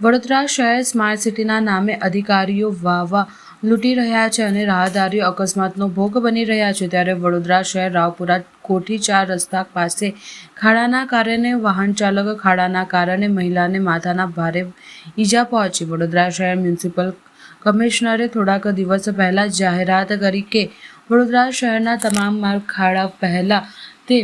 વડોદરા શહેર સ્માર્ટ સિટીના નામે અધિકારીઓ વાવા લૂંટી રહ્યા છે અને રાહદારીઓ અકસ્માતનો ભોગ બની રહ્યા છે. ત્યારે વડોદરા શહેર રાવપુરા કોઠી ચાર રસ્તા પાસે ખાડાના કારણે વાહન ચાલક ખાડાના કારણે મહિલાને માથાના ભારે ઈજા પહોંચી. વડોદરા શહેર મ્યુનિસિપલ કમિશનરે થોડાક દિવસ પહેલાં જાહેરાત કરી કે વડોદરા શહેરના તમામ માર્ગ ખાડા પહેલાં તે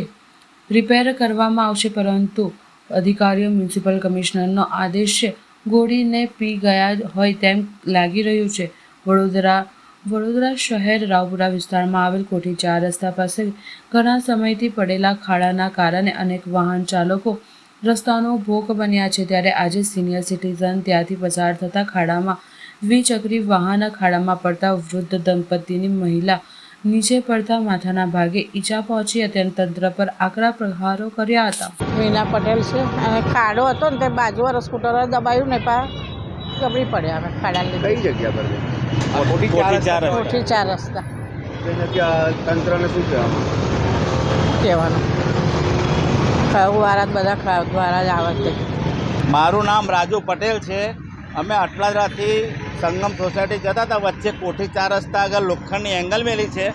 રિપેર કરવામાં આવશે, પરંતુ અધિકારીઓ મ્યુનિસિપલ કમિશનરનો આદેશ ગોળીને પી ગયા હોય તેમ લાગી રહ્યું છે. વડોદરા વડોદરા શહેર રાવપુરા વિસ્તારમાં આવેલ કોઠી ચાર રસ્તા પાસે ઘણા સમયથી પડેલા ખાડાના કારણે અનેક વાહન ચાલકો રસ્તાનો ભોગ બન્યા છે. ત્યારે આજે સિનિયર સિટીઝન ત્યાંથી પસાર થતા ખાડામાં દ્વિચક્રી વાહન ખાડામાં પડતા વૃદ્ધ દંપતીની મહિલા નીચે પડતા માથાના ભાગે ઈજા પહોંચી હતી તંત્ર પર આકરા પ્રહારો કર્યા હતા. મીના પટેલ છે. અને ખાડો હતો ને તે બાજુવાળા સ્કૂટર દબાયું ને પા ગબડી પડ્યા અમે ખાડા કઈ જગ્યા પર મોટી ચાર રસ્તા. કોઠી ચાર રસ્તા. તંત્રને શું કહેવાનું? કહેવાનું. ખાવવાળા જ બધા ખાવ દ્વારા જ આવે છે મારું નામ રાજુ પટેલ છે. અમે અટલાદરાથી સંગમ સોસાયટી જતા હતા. વચ્ચે કોઠી ચાર રસ્તા આગળ લોખંડની એંગલ મેલી છે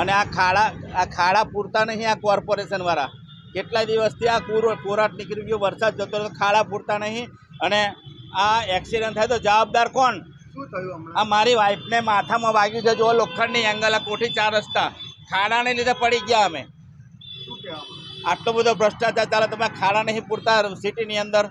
અને આ ખાડા આ ખાડા પૂરતા નહીં આ કોર્પોરેશનવાળા કેટલા દિવસથી આ કોર કોરાટ નીકળી ગયો વરસાદ જતો તો ખાડા પૂરતા નહીં અને આ એક્સિડન્ટ થાય તો જવાબદાર કોણ? શું થયું હમણાં? આ મારી વાઈફને માથામાં વાગ્યું છે જો લોખંડની એંગલ આ કોઠી ચાર રસ્તા. ખાડાને લીધે પડી ગયા અમે. આટલો બધો ભ્રષ્ટાચાર ચાલે તમે ખાડા નહીં પૂરતા સિટીની અંદર.